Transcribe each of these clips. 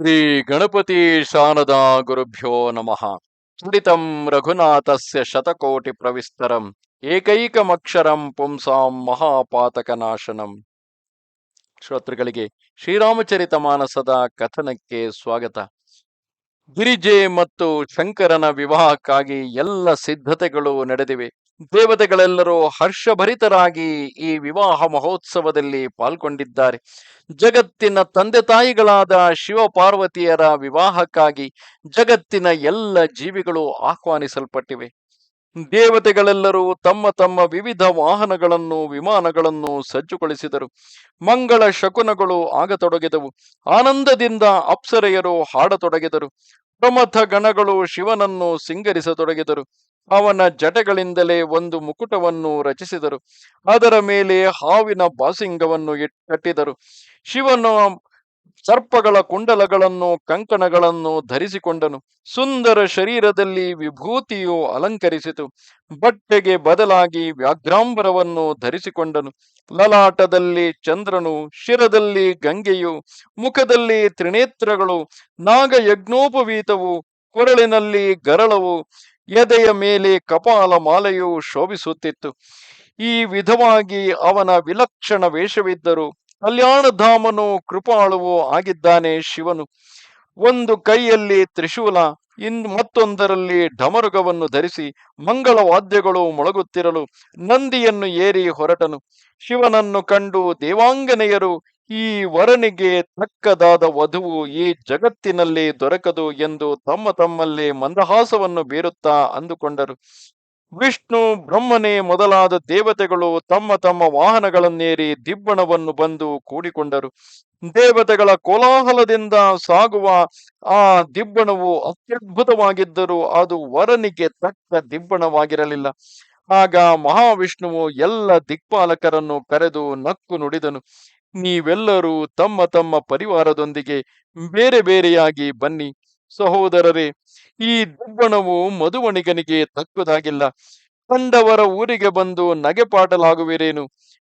ಶ್ರೀ ಗಣಪತಿ ಶಾನದ ಗುರುಭ್ಯೋ ನಮಃ. ತುಡಿತಂ ರಘುನಾಥಸ್ಯ ಶತಕೋಟಿ ಪ್ರವಿಸ್ತರಂ, ಏಕೈಕಮಕ್ಷರಂ ಪುಂಸಾಂ ಮಹಾಪಾತಕನಾಶನಂ. ಶ್ರೋತೃಗಳಿಗೆ ಶ್ರೀರಾಮಚರಿತ ಮಾನಸದ ಕಥನಕ್ಕೆ ಸ್ವಾಗತ. ಗಿರಿಜೆ ಮತ್ತು ಶಂಕರನ ವಿವಾಹಕ್ಕಾಗಿ ಎಲ್ಲ ಸಿದ್ಧತೆಗಳು ನಡೆದಿವೆ. ದೇವತೆಗಳೆಲ್ಲರೂ ಹರ್ಷಭರಿತರಾಗಿ ಈ ವಿವಾಹ ಮಹೋತ್ಸವದಲ್ಲಿ ಪಾಲ್ಗೊಂಡಿದ್ದಾರೆ. ಜಗತ್ತಿನ ತಂದೆ ತಾಯಿಗಳಾದ ಶಿವ ಪಾರ್ವತಿಯರ ವಿವಾಹಕ್ಕಾಗಿ ಜಗತ್ತಿನ ಎಲ್ಲ ಜೀವಿಗಳು ಆಹ್ವಾನಿಸಲ್ಪಟ್ಟಿವೆ. ದೇವತೆಗಳೆಲ್ಲರೂ ತಮ್ಮ ತಮ್ಮ ವಿವಿಧ ವಾಹನಗಳನ್ನು, ವಿಮಾನಗಳನ್ನು ಸಜ್ಜುಗೊಳಿಸಿದರು. ಮಂಗಳ ಶಕುನಗಳು ಆಗತೊಡಗಿದವು. ಆನಂದದಿಂದ ಅಪ್ಸರೆಯರು ಹಾಡತೊಡಗಿದರು. ಪ್ರಮಥ ಗಣಗಳು ಶಿವನನ್ನು ಸಿಂಗರಿಸತೊಡಗಿದರು. ಅವನ ಜಟಗಳಿಂದಲೇ ಒಂದು ಮುಕುಟವನ್ನು ರಚಿಸಿದರು. ಅದರ ಮೇಲೆ ಹಾವಿನ ಬಾಸಿಂಗವನ್ನು ಕಟ್ಟಿದರು. ಶಿವನು ಸರ್ಪಗಳ ಕುಂಡಲಗಳನ್ನು, ಕಂಕಣಗಳನ್ನು ಧರಿಸಿಕೊಂಡನು. ಸುಂದರ ಶರೀರದಲ್ಲಿ ವಿಭೂತಿಯು ಅಲಂಕರಿಸಿತು. ಬಟ್ಟೆಗೆ ಬದಲಾಗಿ ವ್ಯಾಘ್ರಾಂಬರವನ್ನು ಧರಿಸಿಕೊಂಡನು. ಲಲಾಟದಲ್ಲಿ ಚಂದ್ರನು, ಶಿರದಲ್ಲಿ ಗಂಗೆಯು, ಮುಖದಲ್ಲಿ ತ್ರಿನೇತ್ರಗಳು, ನಾಗಯಜ್ಞೋಪವೀತವು, ಕೊರಳಿನಲ್ಲಿ ಗರಳವು ಎದೆಯ ಮೇಲೆ ಕಪಾಲ ಮಾಲೆಯು ಶೋಭಿಸುತ್ತಿತ್ತು. ಈ ವಿಧವಾಗಿ ಅವನ ವಿಲಕ್ಷಣ ವೇಷವಿದ್ದರು ಕಲ್ಯಾಣಧಾಮನು ಕೃಪಾಳುವು ಆಗಿದ್ದಾನೆ ಶಿವನು. ಒಂದು ಕೈಯಲ್ಲಿ ತ್ರಿಶೂಲ, ಇನ್, ಮತ್ತೊಂದರಲ್ಲಿ ಢಮರುಗವನ್ನು ಧರಿಸಿ ಮಂಗಳ ವಾದ್ಯಗಳು ಮೊಳಗುತ್ತಿರಲು ನಂದಿಯನ್ನು ಏರಿ ಹೊರಟನು. ಶಿವನನ್ನು ಕಂಡು ದೇವಾಂಗನೆಯರು ಈ ವರನಿಗೆ ತಕ್ಕದಾದ ವಧುವು ಈ ಜಗತ್ತಿನಲ್ಲಿ ದೊರಕದು ಎಂದು ತಮ್ಮ ತಮ್ಮಲ್ಲಿ ಮಂದಹಾಸವನ್ನು ಬೀರುತ್ತಾ ಅಂದುಕೊಂಡರು. ವಿಷ್ಣು ಬ್ರಹ್ಮನೇ ಮೊದಲಾದ ದೇವತೆಗಳು ತಮ್ಮ ತಮ್ಮ ವಾಹನಗಳನ್ನೇರಿ ದಿಬ್ಬಣವನ್ನು ಬಂದು ಕೂಡಿಕೊಂಡರು. ದೇವತೆಗಳ ಕೋಲಾಹಲದಿಂದ ಸಾಗುವ ಆ ದಿಬ್ಬಣವು ಅತ್ಯದ್ಭುತವಾಗಿದ್ದರೂ ಅದು ವರನಿಗೆ ತಕ್ಕ ದಿಬ್ಬಣವಾಗಿರಲಿಲ್ಲ. ಆಗ ಮಹಾವಿಷ್ಣುವು ಎಲ್ಲ ದಿಕ್ಪಾಲಕರನ್ನು ಕರೆದು ನಕ್ಕು ನುಡಿದನು. ನೀವೆಲ್ಲರೂ ತಮ್ಮ ತಮ್ಮ ಪರಿವಾರದೊಂದಿಗೆ ಬೇರೆ ಬೇರೆಯಾಗಿ ಬನ್ನಿ. ಸಹೋದರರೇ, ಈ ದಿಬ್ಬಣವು ಮಧುವಣಿಗನಿಗೆ ತಕ್ಕುದಾಗಿಲ್ಲ. ಕಂಡವರ ಊರಿಗೆ ಬಂದು ನಗೆಪಾಟಲಾಗುವಿರೇನು?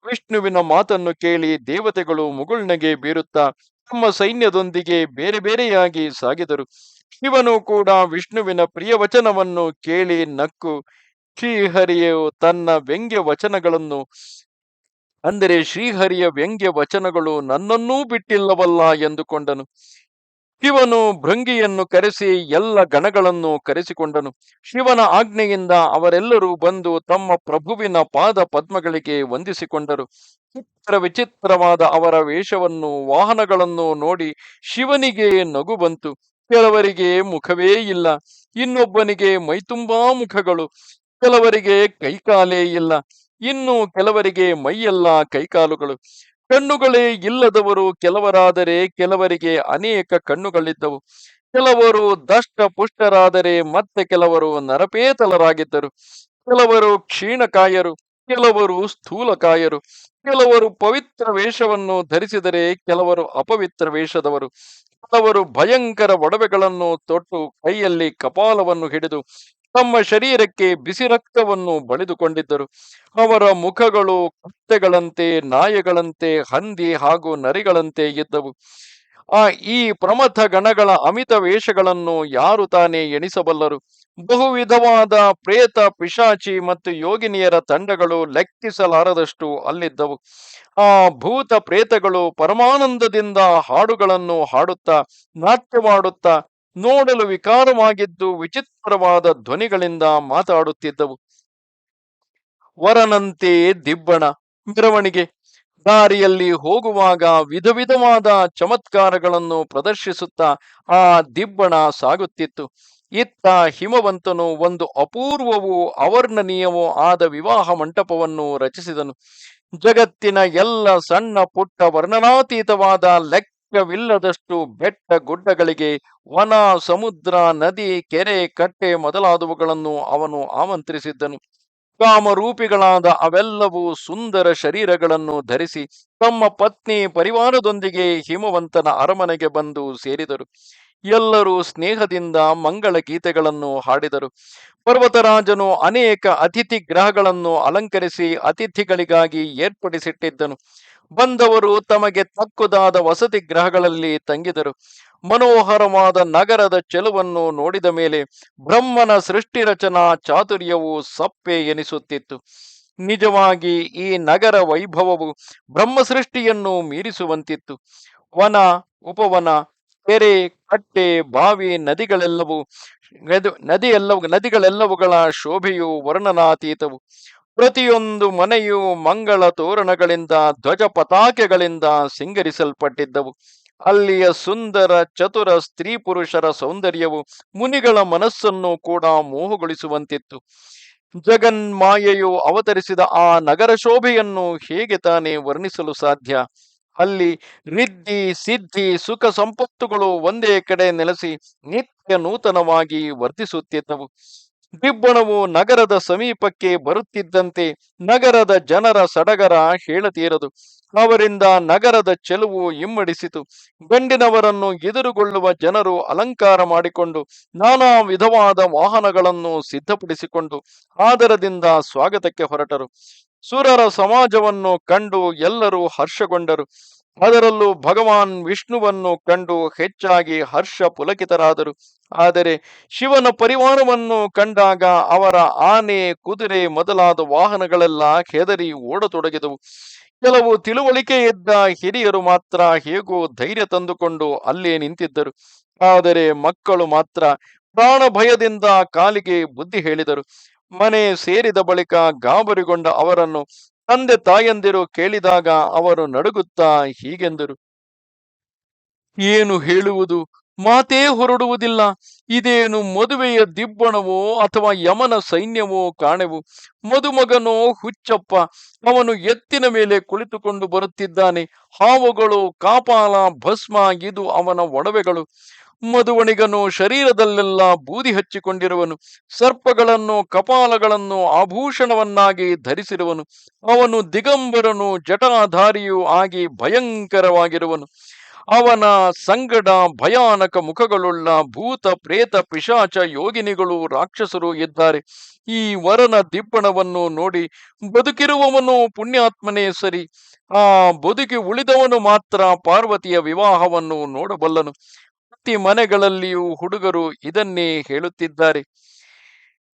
ವಿಷ್ಣುವಿನ ಮಾತನ್ನು ಕೇಳಿ ದೇವತೆಗಳು ಮುಗುಳ್ನಗೆ ಬೀರುತ್ತಾ ತಮ್ಮ ಸೈನ್ಯದೊಂದಿಗೆ ಬೇರೆ ಬೇರೆಯಾಗಿ ಸಾಗಿದರು. ಶಿವನು ಕೂಡ ವಿಷ್ಣುವಿನ ಪ್ರಿಯ ವಚನವನ್ನು ಕೇಳಿ ನಕ್ಕು, ಶ್ರೀಹರಿಯು ತನ್ನ ವ್ಯಂಗ್ಯ ವಚನಗಳನ್ನು ಅಂದರೆ ಶ್ರೀಹರಿಯ ವ್ಯಂಗ್ಯ ವಚನಗಳು ನನ್ನನ್ನೂ ಬಿಟ್ಟಿಲ್ಲವಲ್ಲ ಎಂದುಕೊಂಡನು. ಶಿವನು ಭೃಂಗಿಯನ್ನು ಕರೆಸಿ ಎಲ್ಲ ಗಣಗಳನ್ನು ಕರೆಸಿಕೊಂಡನು. ಶಿವನ ಆಜ್ಞೆಯಿಂದ ಅವರೆಲ್ಲರೂ ಬಂದು ತಮ್ಮ ಪ್ರಭುವಿನ ಪಾದ ಪದ್ಮಗಳಿಗೆ ವಂದಿಸಿಕೊಂಡರು. ಚಿತ್ರ ವಿಚಿತ್ರವಾದ ಅವರ ವೇಷವನ್ನು, ವಾಹನಗಳನ್ನು ನೋಡಿ ಶಿವನಿಗೆ ನಗು ಬಂತು. ಕೆಲವರಿಗೆ ಮುಖವೇ ಇಲ್ಲ. ಇನ್ನೊಬ್ಬನಿಗೆ ಮೈತುಂಬಾ ಮುಖಗಳು. ಕೆಲವರಿಗೆ ಕೈಕಾಲೇ ಇಲ್ಲ. ಇನ್ನು ಕೆಲವರಿಗೆ ಮೈಯೆಲ್ಲ ಕೈಕಾಲುಗಳು. ಕಣ್ಣುಗಳೇ ಇಲ್ಲದವರು ಕೆಲವರಾದರೆ ಕೆಲವರಿಗೆ ಅನೇಕ ಕಣ್ಣುಗಳಿದ್ದವು. ಕೆಲವರು ದಷ್ಟ ಪುಷ್ಟರಾದರೆ ಮತ್ತೆ ಕೆಲವರು ನರಪೇತಲರಾಗಿದ್ದರು. ಕೆಲವರು ಕ್ಷೀಣಕಾಯರು, ಕೆಲವರು ಸ್ಥೂಲಕಾಯರು, ಕೆಲವರು ಪವಿತ್ರ ವೇಷವನ್ನು ಧರಿಸಿದರೆ ಕೆಲವರು ಅಪವಿತ್ರ ವೇಷದವರು. ಕೆಲವರು ಭಯಂಕರ ಒಡವೆಗಳನ್ನು ತೊಟ್ಟು ಕೈಯಲ್ಲಿ ಕಪಾಲವನ್ನು ಹಿಡಿದು ತಮ್ಮ ಶರೀರಕ್ಕೆ ಬಿಸಿ ರಕ್ತವನ್ನು ಬಳಿದುಕೊಂಡಿದ್ದರು. ಅವರ ಮುಖಗಳು ಕತ್ತೆಗಳಂತೆ, ನಾಯಿಗಳಂತೆ, ಹಂದಿ ಹಾಗೂ ನರಿಗಳಂತೆ ಇದ್ದವು. ಆ ಈ ಪ್ರಮಥ ಗಣಗಳ ಅಮಿತ ವೇಷಗಳನ್ನು ಯಾರು ತಾನೇ ಎಣಿಸಬಲ್ಲರು? ಬಹು ವಿಧವಾದ ಪ್ರೇತ, ಪಿಶಾಚಿ ಮತ್ತು ಯೋಗಿನಿಯರ ತಂಡಗಳು ಲೆಕ್ಕಿಸಲಾರದಷ್ಟು ಅಲ್ಲಿದ್ದವು. ಆ ಭೂತ ಪ್ರೇತಗಳು ಪರಮಾನಂದದಿಂದ ಹಾಡುಗಳನ್ನು ಹಾಡುತ್ತಾ ನಾಟ್ಯವಾಡುತ್ತಾ ನೋಡಲು ವಿಕಾರವಾಗಿದ್ದು ವಿಚಿತ್ರವಾದ ಧ್ವನಿಗಳಿಂದ ಮಾತಾಡುತ್ತಿದ್ದವು. ವರನಂತೆ ದಿಬ್ಬಣ, ಮೆರವಣಿಗೆ, ದಾರಿಯಲ್ಲಿ ಹೋಗುವಾಗ ವಿಧ ವಿಧವಾದ ಚಮತ್ಕಾರಗಳನ್ನು ಪ್ರದರ್ಶಿಸುತ್ತಾ ಆ ದಿಬ್ಬಣ ಸಾಗುತ್ತಿತ್ತು. ಇತ್ತ ಹಿಮವಂತನು ಒಂದು ಅಪೂರ್ವವೂ ಅವರ್ಣನೀಯವೂ ಆದ ವಿವಾಹ ಮಂಟಪವನ್ನು ರಚಿಸಿದನು. ಜಗತ್ತಿನ ಎಲ್ಲ ಸಣ್ಣ ಪುಟ್ಟ ವರ್ಣನಾತೀತವಾದ ಲೆಕ್ಕವಿಲ್ಲದಷ್ಟು ಬೆಟ್ಟ ಗುಡ್ಡಗಳಿಗೆ ವನ, ಸಮುದ್ರ, ನದಿ, ಕೆರೆ, ಕಟ್ಟೆ ಮೊದಲಾದವುಗಳನ್ನು ಅವನು ಆಮಂತ್ರಿಸಿದ್ದನು. ಕಾಮರೂಪಿಗಳಾದ ಅವೆಲ್ಲವೂ ಸುಂದರ ಶರೀರಗಳನ್ನು ಧರಿಸಿ ತಮ್ಮ ಪತ್ನಿ ಪರಿವಾರದೊಂದಿಗೆ ಹಿಮವಂತನ ಅರಮನೆಗೆ ಬಂದು ಸೇರಿದರು. ಎಲ್ಲರೂ ಸ್ನೇಹದಿಂದ ಮಂಗಳ ಗೀತೆಗಳನ್ನು ಹಾಡಿದರು. ಪರ್ವತರಾಜನು ಅನೇಕ ಅತಿಥಿ ಗ್ರಹಗಳನ್ನು ಅಲಂಕರಿಸಿ ಅತಿಥಿಗಳಿಗಾಗಿ ಏರ್ಪಡಿಸಿಟ್ಟಿದ್ದನು. ಬಂದವರು ತಮಗೆ ತಕ್ಕುದಾದ ವಸತಿ ಗ್ರಹಗಳಲ್ಲಿ ತಂಗಿದರು. ಮನೋಹರವಾದ ನಗರದ ಚೆಲುವನ್ನು ನೋಡಿದ ಮೇಲೆ ಬ್ರಹ್ಮನ ಸೃಷ್ಟಿ ರಚನಾ ಚಾತುರ್ಯವು ಸಪ್ಪೆ ಎನಿಸುತ್ತಿತ್ತು. ನಿಜವಾಗಿ ಈ ನಗರ ವೈಭವವು ಬ್ರಹ್ಮ ಸೃಷ್ಟಿಯನ್ನು ಮೀರಿಸುವಂತಿತ್ತು. ವನ, ಉಪವನ, ಕೆರೆ, ಕಟ್ಟೆ, ಬಾವಿ, ನದಿಗಳೆಲ್ಲವೂ, ನದಿ- ನದಿಯೆಲ್ಲವು, ನದಿಗಳೆಲ್ಲವುಗಳ ಶೋಭೆಯು ವರ್ಣನಾತೀತವು. ಪ್ರತಿಯೊಂದು ಮನೆಯು ಮಂಗಳ ತೋರಣಗಳಿಂದ, ಧ್ವಜ ಪತಾಕೆಗಳಿಂದ ಸಿಂಗರಿಸಲ್ಪಟ್ಟಿದ್ದವು. ಅಲ್ಲಿಯ ಸುಂದರ ಚತುರ ಸ್ತ್ರೀ ಪುರುಷರ ಸೌಂದರ್ಯವು ಮುನಿಗಳ ಮನಸ್ಸನ್ನು ಕೂಡ ಮೋಹಗೊಳಿಸುವಂತಿತ್ತು. ಜಗನ್ಮಾಯೆಯು ಅವತರಿಸಿದ ಆ ನಗರ ಶೋಭೆಯನ್ನು ಹೇಗೆ ತಾನೇ ವರ್ಣಿಸಲು ಸಾಧ್ಯ? ಅಲ್ಲಿ ರಿದ್ಧಿ, ಸಿದ್ಧಿ, ಸುಖ ಸಂಪತ್ತುಗಳು ಒಂದೇ ಕಡೆ ನೆಲೆಸಿ ನಿತ್ಯ ನೂತನವಾಗಿ ವರ್ತಿಸುತ್ತಿದ್ದವು. ದಿಬ್ಬಣವು ನಗರದ ಸಮೀಪಕ್ಕೆ ಬರುತ್ತಿದ್ದಂತೆ ನಗರದ ಜನರ ಸಡಗರ ಹೇಳತೀರದು. ಅವರಿಂದ ನಗರದ ಚೆಲುವು ಇಮ್ಮಡಿಸಿತು. ಗಂಡಿನವರನ್ನು ಎದುರುಗೊಳ್ಳುವ ಜನರು ಅಲಂಕಾರ ಮಾಡಿಕೊಂಡು ನಾನಾ ವಿಧವಾದ ವಾಹನಗಳನ್ನು ಸಿದ್ಧಪಡಿಸಿಕೊಂಡು ಆದರದಿಂದ ಸ್ವಾಗತಕ್ಕೆ ಹೊರಟರು. ಸುರರ ಸಮಾಜವನ್ನು ಕಂಡು ಎಲ್ಲರೂ ಹರ್ಷಗೊಂಡರು. ಅದರಲ್ಲೂ ಭಗವಾನ್ ವಿಷ್ಣುವನ್ನು ಕಂಡು ಹೆಚ್ಚಾಗಿ ಹರ್ಷ ಪುಲಕಿತರಾದರು. ಆದರೆ ಶಿವನ ಪರಿವಾರವನ್ನು ಕಂಡಾಗ ಅವರ ಆನೆ, ಕುದುರೆ ಮೊದಲಾದ ವಾಹನಗಳೆಲ್ಲ ಹೆದರಿ ಓಡತೊಡಗಿದವು. ಕೆಲವು ತಿಳುವಳಿಕೆ ಇದ್ದ ಹಿರಿಯರು ಮಾತ್ರ ಹೇಗೋ ಧೈರ್ಯ ತಂದುಕೊಂಡು ಅಲ್ಲೇ ನಿಂತಿದ್ದರು. ಆದರೆ ಮಕ್ಕಳು ಮಾತ್ರ ಪ್ರಾಣ ಭಯದಿಂದ ಕಾಲಿಗೆ ಬುದ್ಧಿ ಹೇಳಿದರು. ಮನೆ ಸೇರಿದ ಬಳಿಕ ಗಾಬರಿಗೊಂಡ ಅವರನ್ನು ತಂದೆ ತಾಯಂದಿರು ಕೇಳಿದಾಗ ಅವರು ನಡುಗುತ್ತಾ ಹೀಗೆಂದರು. ಏನು ಹೇಳುವುದು? ಮಾತೇ ಹೊರಡುವುದಿಲ್ಲ. ಇದೇನು ಮದುವೆಯ ದಿಬ್ಬಣವೋ ಅಥವಾ ಯಮನ ಸೈನ್ಯವೋ ಕಾಣೆವು. ಮದುಮಗನೋ ಹುಚ್ಚಪ್ಪ. ಅವನು ಎತ್ತಿನ ಮೇಲೆ ಕುಳಿತುಕೊಂಡು ಬರುತ್ತಿದ್ದಾನೆ. ಹಾವುಗಳು ಕಾಪಾಲ ಭಸ್ಮ ಇದು ಅವನ ಒಡವೆಗಳು. ಮಧುವಣಿಗನು ಶರೀರದಲ್ಲೆಲ್ಲ ಬೂದಿ ಹಚ್ಚಿಕೊಂಡಿರುವನು. ಸರ್ಪಗಳನ್ನು, ಕಪಾಲಗಳನ್ನು ಆಭೂಷಣವನ್ನಾಗಿ ಧರಿಸಿರುವನು. ಅವನು ದಿಗಂಬರನು, ಜಟಾಧಾರಿಯೂ ಆಗಿ ಭಯಂಕರವಾಗಿರುವನು. ಅವನ ಸಂಗಡ ಭಯಾನಕ ಮುಖಗಳುಳ್ಳ ಭೂತ, ಪ್ರೇತ, ಪಿಶಾಚ ಯೋಗಿನಿಗಳು ರಾಕ್ಷಸರು ಇದ್ದಾರೆ. ಈ ವರನ ದಿಬ್ಬಣವನ್ನು ನೋಡಿ ಬದುಕಿರುವವನು ಪುಣ್ಯಾತ್ಮನೇ ಸರಿ. ಆ ಬದುಕಿ ಉಳಿದವನು ಮಾತ್ರ ಪಾರ್ವತಿಯ ವಿವಾಹವನ್ನು ನೋಡಬಲ್ಲನು. ಪ್ರತಿ ಮನೆಗಳಲ್ಲಿಯೂ ಹುಡುಗರು ಇದನ್ನೇ ಹೇಳುತ್ತಿದ್ದಾರೆ.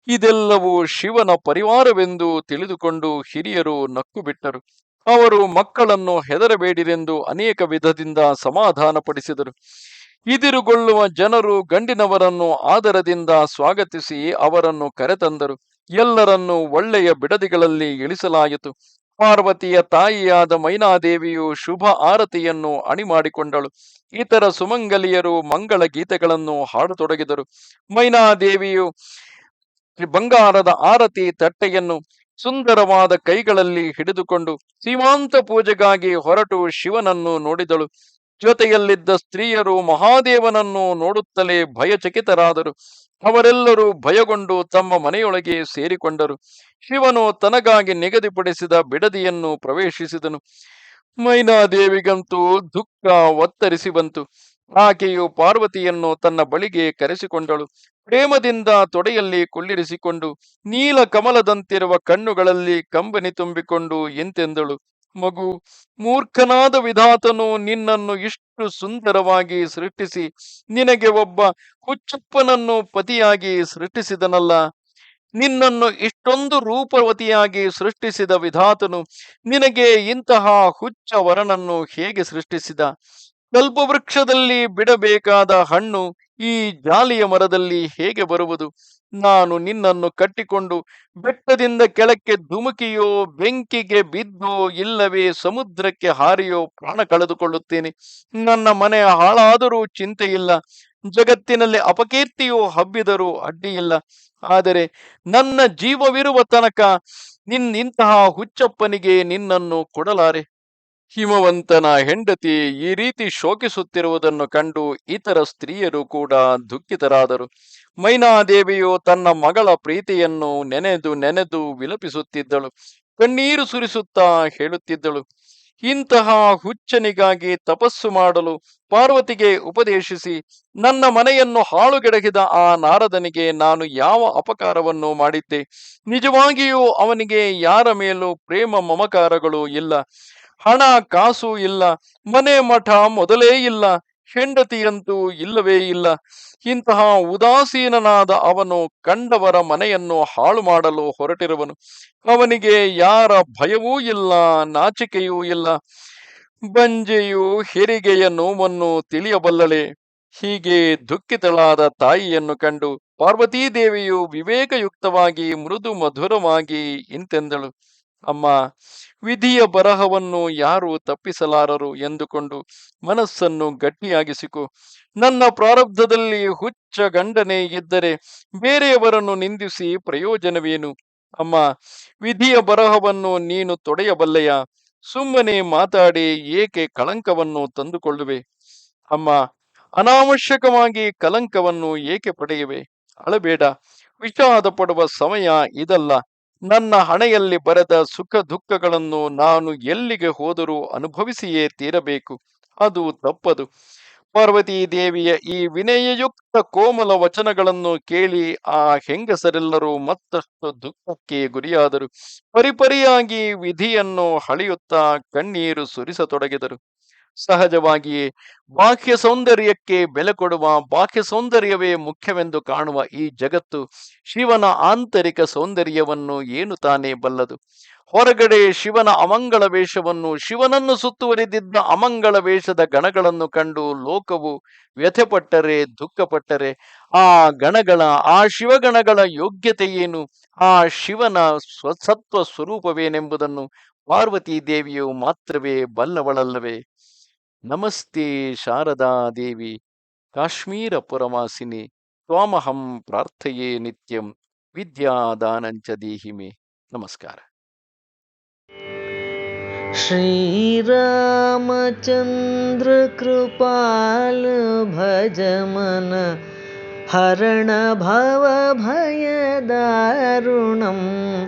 ಇದೆಲ್ಲವೂ ಶಿವನ ಪರಿವಾರವೆಂದು ತಿಳಿದುಕೊಂಡು ಹಿರಿಯರು ನಕ್ಕು ಬಿಟ್ಟರು ಅವರು ಮಕ್ಕಳನ್ನು ಹೆದರಬೇಡಿರೆಂದು ಅನೇಕ ವಿಧದಿಂದ ಸಮಾಧಾನಪಡಿಸಿದರು. ಇದಿರುಗೊಳ್ಳುವ ಜನರು ಗಂಡಿನವರನ್ನು ಆದರದಿಂದ ಸ್ವಾಗತಿಸಿ ಅವರನ್ನು ಕರೆತಂದರು. ಎಲ್ಲರನ್ನೂ ಒಳ್ಳೆಯ ಬಿಡದಿಗಳಲ್ಲಿ ಇಳಿಸಲಾಯಿತು. ಪಾರ್ವತಿಯ ತಾಯಿಯಾದ ಮೈನಾದೇವಿಯು ಶುಭ ಆರತಿಯನ್ನು ಅಣಿಮಾಡಿಕೊಂಡಳು. ಇತರ ಸುಮಂಗಲಿಯರು ಮಂಗಳ ಗೀತೆಗಳನ್ನು ಹಾಡತೊಡಗಿದರು. ಮೈನಾದೇವಿಯು ಬಂಗಾರದ ಆರತಿ ತಟ್ಟೆಯನ್ನು ಸುಂದರವಾದ ಕೈಗಳಲ್ಲಿ ಹಿಡಿದುಕೊಂಡು ಸೀಮಾಂತ ಪೂಜೆಗಾಗಿ ಹೊರಟು ಶಿವನನ್ನು ನೋಡಿದಳು. ಜೊತೆಯಲ್ಲಿದ್ದ ಸ್ತ್ರೀಯರು ಮಹಾದೇವನನ್ನು ನೋಡುತ್ತಲೇ ಭಯಚಕಿತರಾದರು. ಅವರೆಲ್ಲರೂ ಭಯಗೊಂಡು ತಮ್ಮ ಮನೆಯೊಳಗೆ ಸೇರಿಕೊಂಡರು. ಶಿವನು ತನಗಾಗಿ ನಿಗದಿಪಡಿಸಿದ ಬಿಡದಿಯನ್ನು ಪ್ರವೇಶಿಸಿದನು. ಮೈನಾದೇವಿಗಂತೂ ದುಃಖ ಒತ್ತರಿಸಿ ಬಂತು. ಆಕೆಯು ಪಾರ್ವತಿಯನ್ನು ತನ್ನ ಬಳಿಗೆ ಕರೆಸಿಕೊಂಡಳು. ಪ್ರೇಮದಿಂದ ತೊಡೆಯಲ್ಲಿ ಕುಳ್ಳಿರಿಸಿಕೊಂಡು ನೀಲ ಕಮಲದಂತಿರುವ ಕಣ್ಣುಗಳಲ್ಲಿ ಕಂಬನಿ ತುಂಬಿಕೊಂಡು ಎಂತೆಂದಳು. ಮಗು, ಮೂರ್ಖನಾದ ವಿಧಾತನು ನಿನ್ನನ್ನು ಇಷ್ಟು ಸುಂದರವಾಗಿ ಸೃಷ್ಟಿಸಿ, ನಿನಗೆ ಒಬ್ಬ ಹುಚ್ಚಪ್ಪನನ್ನು ಪತಿಯಾಗಿ ಸೃಷ್ಟಿಸಿದನಲ್ಲ. ನಿನ್ನನ್ನು ಇಷ್ಟೊಂದು ರೂಪವತಿಯಾಗಿ ಸೃಷ್ಟಿಸಿದ ವಿಧಾತನು ನಿನಗೆ ಇಂತಹ ಹುಚ್ಚ ವರನನ್ನು ಹೇಗೆ ಸೃಷ್ಟಿಸಿದ? ಕಲ್ಪವೃಕ್ಷದಲ್ಲಿ ಬಿಡಬೇಕಾದ ಹಣ್ಣು ಈ ಜಾಲಿಯ ಮರದಲ್ಲಿ ಹೇಗೆ ಬರುವುದು? ನಾನು ನಿನ್ನನ್ನು ಕಟ್ಟಿಕೊಂಡು ಬೆಟ್ಟದಿಂದ ಕೆಳಕ್ಕೆ ಧುಮುಕಿಯೋ, ಬೆಂಕಿಗೆ ಬಿದ್ದೋ, ಇಲ್ಲವೇ ಸಮುದ್ರಕ್ಕೆ ಹಾರಿಯೋ ಪ್ರಾಣ ಕಳೆದುಕೊಳ್ಳುತ್ತೇನೆ. ನನ್ನ ಮನೆ ಹಾಳಾದರೂ ಚಿಂತೆ ಇಲ್ಲ ಜಗತ್ತಿನಲ್ಲಿ ಅಪಕೀರ್ತಿಯೋ ಹಬ್ಬಿದರೂ ಅಡ್ಡಿಯಿಲ್ಲ. ಆದರೆ ನನ್ನ ಜೀವವಿರುವ ತನಕ ನಿನ್ನಿಂತಹ ಹುಚ್ಚಪ್ಪನಿಗೆ ನಿನ್ನನ್ನು ಕೊಡಲಾರೆ. ಹಿಮವಂತನ ಹೆಂಡತಿ ಈ ರೀತಿ ಶೋಕಿಸುತ್ತಿರುವುದನ್ನು ಕಂಡು ಇತರ ಸ್ತ್ರೀಯರು ಕೂಡ ದುಃಖಿತರಾದರು. ಮೈನಾದೇವಿಯು ತನ್ನ ಮಗಳ ಪ್ರೀತಿಯನ್ನು ನೆನೆದು ನೆನೆದು ವಿಲಪಿಸುತ್ತಿದ್ದಳು. ಕಣ್ಣೀರು ಸುರಿಸುತ್ತಾ ಹೇಳುತ್ತಿದ್ದಳು. ಇಂತಹ ಹುಚ್ಚನಿಗಾಗಿ ತಪಸ್ಸು ಮಾಡಲು ಪಾರ್ವತಿಗೆ ಉಪದೇಶಿಸಿ, ನನ್ನ ಮನೆಯನ್ನು ಹಾಳುಗೆಡಗಿದ ಆ ನಾರದನಿಗೆ ನಾನು ಯಾವ ಅಪಕಾರವನ್ನು ಮಾಡಿದ್ದೆ. ನಿಜವಾಗಿಯೂ ಅವನಿಗೆ ಯಾರ ಮೇಲೂ ಪ್ರೇಮ ಮಮಕಾರಗಳು ಇಲ್ಲ. ಹಣ ಕಾಸು ಇಲ್ಲ, ಮನೆ ಮಠ ಮೊದಲೇ ಇಲ್ಲ, ಹೆಂಡತಿಯಂತೂ ಇಲ್ಲವೇ ಇಲ್ಲ. ಇಂತಹ ಉದಾಸೀನನಾದ ಅವನು ಕಂಡವರ ಮನೆಯನ್ನು ಹಾಳು ಮಾಡಲು ಹೊರಟಿರುವನು. ಅವನಿಗೆ ಯಾರ ಭಯವೂ ಇಲ್ಲ, ನಾಚಿಕೆಯೂ ಇಲ್ಲ. ಬಂಜೆಯು ಹೆರಿಗೆಯ ನೋವನ್ನು ತಿಳಿಯಬಲ್ಲಳೆ. ಹೀಗೆ ದುಃಖಿತಳಾದ ತಾಯಿಯನ್ನು ಕಂಡು ಪಾರ್ವತೀದೇವಿಯು ವಿವೇಕಯುಕ್ತವಾಗಿ ಮೃದು ಮಧುರವಾಗಿ ಇಂತೆಂದಳು. ಅಮ್ಮ, ವಿಧಿಯ ಬರಹವನ್ನು ಯಾರು ತಪ್ಪಿಸಲಾರರು ಎಂದುಕೊಂಡು ಮನಸ್ಸನ್ನು ಗಟ್ಟಿಯಾಗಿಸಿಕೊ. ನನ್ನ ಪ್ರಾರಬ್ಧದಲ್ಲಿ ಹುಚ್ಚ ಗಂಡನೆ ಇದ್ದರೆ ಬೇರೆಯವರನ್ನು ನಿಂದಿಸಿ ಪ್ರಯೋಜನವೇನು? ಅಮ್ಮ, ವಿಧಿಯ ಬರಹವನ್ನು ನೀನು ತೊಡೆಯಬಲ್ಲೆಯ? ಸುಮ್ಮನೆ ಮಾತಾಡಿ ಏಕೆ ಕಳಂಕವನ್ನು ತಂದುಕೊಳ್ಳುವೆ? ಅಮ್ಮ, ಅನಾವಶ್ಯಕವಾಗಿ ಕಲಂಕವನ್ನು ಏಕೆ ಪಡೆಯುವೆ? ಅಳಬೇಡ ವಿಷಾದ ಪಡುವ ಸಮಯ ಇದಲ್ಲ. ನನ್ನ ಹಣೆಯಲ್ಲಿ ಬರೆದ ಸುಖ ದುಃಖಗಳನ್ನು ನಾನು ಎಲ್ಲಿಗೆ ಹೋದರೂ ಅನುಭವಿಸಿಯೇ ತೀರಬೇಕು. ಅದು ತಪ್ಪದು. ಪಾರ್ವತೀ ದೇವಿಯ ಈ ವಿನಯಯುಕ್ತ ಕೋಮಲ ವಚನಗಳನ್ನು ಕೇಳಿ ಆ ಹೆಂಗಸರೆಲ್ಲರೂ ಮತ್ತಷ್ಟು ದುಃಖಕ್ಕೆ ಗುರಿಯಾದರು. ಪರಿಪರಿಯಾಗಿ ವಿಧಿಯನ್ನು ಹಳೆಯುತ್ತಾ ಕಣ್ಣೀರು ಸುರಿಸತೊಡಗಿದರು. ಸಹಜವಾಗಿಯೇ ಬಾಹ್ಯ ಸೌಂದರ್ಯಕ್ಕೆ ಬೆಲೆ ಕೊಡುವ, ಬಾಹ್ಯ ಸೌಂದರ್ಯವೇ ಮುಖ್ಯವೆಂದು ಕಾಣುವ ಈ ಜಗತ್ತು ಶಿವನ ಆಂತರಿಕ ಸೌಂದರ್ಯವನ್ನು ಏನು ತಾನೇ ಬಲ್ಲದು. ಹೊರಗಡೆ ಶಿವನ ಅಮಂಗಳ ವೇಷವನ್ನು, ಶಿವನನ್ನು ಸುತ್ತುವರಿದಿದ್ದ ಅಮಂಗಳ ವೇಷದ ಗಣಗಳನ್ನು ಕಂಡು ಲೋಕವು ವ್ಯಥೆಪಟ್ಟರೆ, ದುಃಖಪಟ್ಟರೆ. ಆ ಗಣಗಳ, ಆ ಶಿವಗಣಗಳ ಯೋಗ್ಯತೆ ಏನು? ಆ ಶಿವನ ಸ್ವಸತ್ವ ಸ್ವರೂಪವೇನೆಂಬುದನ್ನು ಪಾರ್ವತೀ ದೇವಿಯು ಮಾತ್ರವೇ ಬಲ್ಲವಳಲ್ಲವೇ. नमस्ते शारदादेवी काश्मीरपुरवासिनि त्वामहं प्रार्थये नित्यं विद्यादानञ्च देहि मे। नमस्कार। श्रीरामचन्द्रकृपाल भजमन हरण भवभयदारुणम्